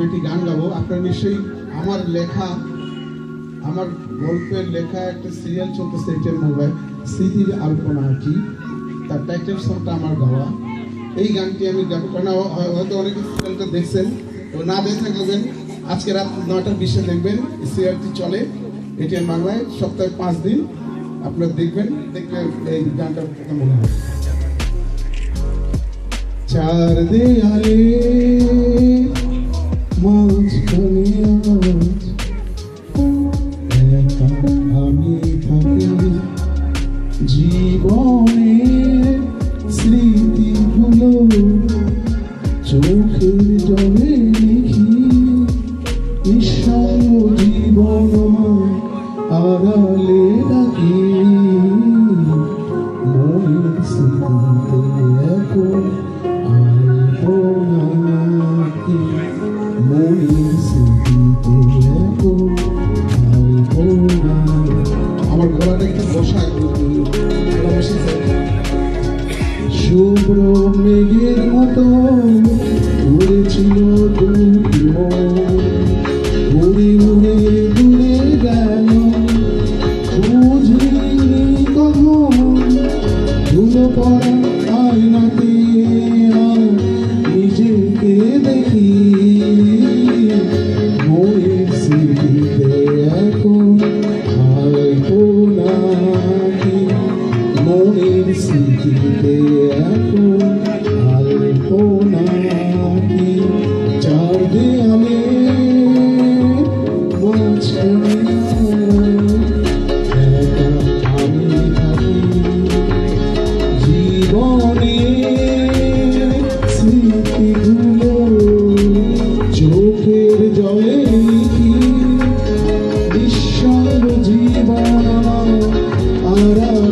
আমি একটি গান গাবো, আপনারা নিশ্চয়ই আমার লেখা, আমার গল্পের লেখা একটা সিরিয়াল চলতেছে এটার মোবাইল, স্মৃতির কি। তার টাইটেল সংটা আমার গাওয়া। এই গানটি আমি গাবো হ- হয়তো অনেকে সিরিয়ালটা দেখছেন, তো না দেখে থাকবেন। আজকে রাত নয়টার বিশে দেখবেন সিরিয়ালটি চলে। এটিএন বাংলায় সপ্তাহে পাঁচ দিন। আপনারা দেখবেন, দেখলে এই গানটা মনে হয় চার দেয়ালে আজ একা আমি থাকি জীবনের স্মৃতিগুলো চোখের জলে লিখি নিঃসঙ্গ জীবন আমার শুভ্র মেঘের মতো উড়েছিল দুটি। উড়ে উড়ে দূরে গেল বুঝিনি কখন ধুলো পড়া আয়নাতে নিজেকে দেখি মনের স্মৃতিতে এখন হাল্প নাকি চার আমি চোখের জলে লিখি নিঃসঙ্গ জীবন আরা